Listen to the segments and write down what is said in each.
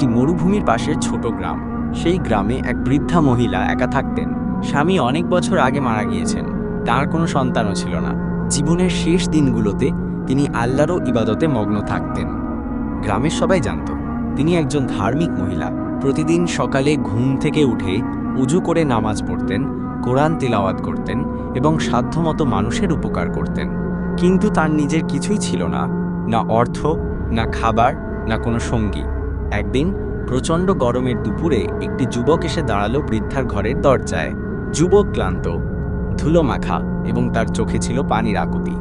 একটি মরুভূমির পাশের ছোট গ্রাম। সেই গ্রামে এক বৃদ্ধা মহিলা একা থাকতেন। স্বামী অনেক বছর আগে মারা গিয়েছেন। তার কোনো সন্তানও ছিল না। জীবনের শেষ দিনগুলোতে তিনি আল্লাহরও ইবাদতে মগ্ন থাকতেন। গ্রামের সবাই জানত, তিনি একজন ধার্মিক মহিলা। প্রতিদিন সকালে ঘুম থেকে উঠে উজু করে নামাজ পড়তেন, কোরআন তেলাওয়াত করতেন এবং সাধ্যমতো মানুষের উপকার করতেন। কিন্তু তার নিজের কিছুই ছিল না না অর্থ, না খাবার, না কোনো সঙ্গী। একদিন প্রচণ্ড গরমের দুপুরে একটি যুবক এসে দাঁড়াল বৃদ্ধার ঘরের দরজায়। যুবক ক্লান্ত, ধুলো মাখা এবং তার চোখে ছিল পানির আকুতি।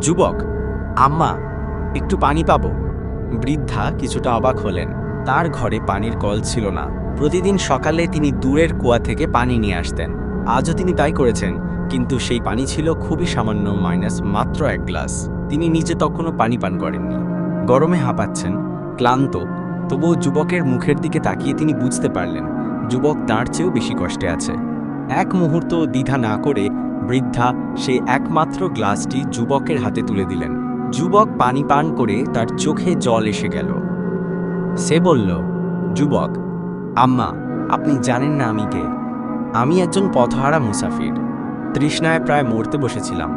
যুবক, আম্মা, একটু পানি পাবো? বৃদ্ধা কিছুটা অবাক হলেন। তার ঘরে পানির কল ছিল না। প্রতিদিন সকালে তিনি দূরের কুয়া থেকে পানি নিয়ে আসতেন। আজও তিনি তাই করেছেন, কিন্তু সেই পানি ছিল খুবই সামান্য মাইনাস মাত্র এক গ্লাস। তিনি নিজে তখনও পানি পান করেননি। গরমে হাঁপাচ্ছেন, ক্লান্ত তবুও যুবকের মুখের দিকে তাকিয়ে তিনি বুঝতে পারলেন, যুবক তার চেয়েও বেশি কষ্টে আছে। এক মুহূর্ত দ্বিধা না করে বৃদ্ধা সেই একমাত্র গ্লাসটি যুবকের হাতে তুলে দিলেন। যুবক পানি পান করে তার চোখে জল এসে গেল। সে বলল, যুবক, আম্মা, আপনি জানেন না আমি কে? আমি একজন পথহারা মুসাফির। তৃষ্ণায় প্রায় মরতে বসেছিলাম।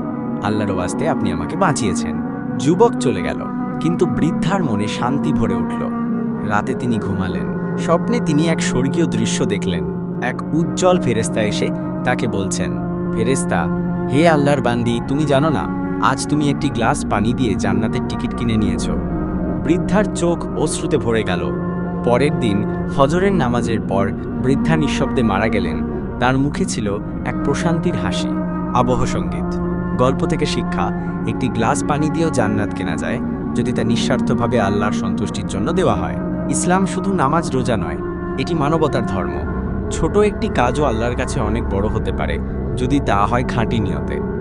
আল্লাহর ওয়াস্তে আপনি আমাকে বাঁচিয়েছেন। যুবক চলে গেল, কিন্তু বৃদ্ধার মনে শান্তি ভরে উঠল। রাতে তিনি ঘুমালেন। স্বপ্নে তিনি এক স্বর্গীয় দৃশ্য দেখলেন। এক উজ্জ্বল ফেরেস্তা এসে তাকে বলছেন ফেরেস্তা হে আল্লাহর বান্দি, তুমি জানো না, আজ তুমি একটি গ্লাস পানি দিয়ে জান্নাতের টিকিট কিনে নিয়েছ। বৃদ্ধার চোখ অশ্রুতে ভরে গেল। পরের দিন ফজরের নামাজের পর বৃদ্ধা নিঃশব্দে মারা গেলেন। তার মুখে ছিল এক প্রশান্তির হাসি। আবহ সংগীত। গল্প থেকে শিক্ষা, একটি গ্লাস পানি দিয়েও জান্নাত কেনা যায় যদি তা নিঃস্বার্থভাবে আল্লাহর সন্তুষ্টির জন্য দেওয়া হয়। ইসলাম শুধু নামাজ রোজা নয়, এটি মানবতার ধর্ম। ছোট একটি কাজও আল্লাহর কাছে অনেক বড় হতে পারে, যদি তা হয় খাঁটি নিয়তে।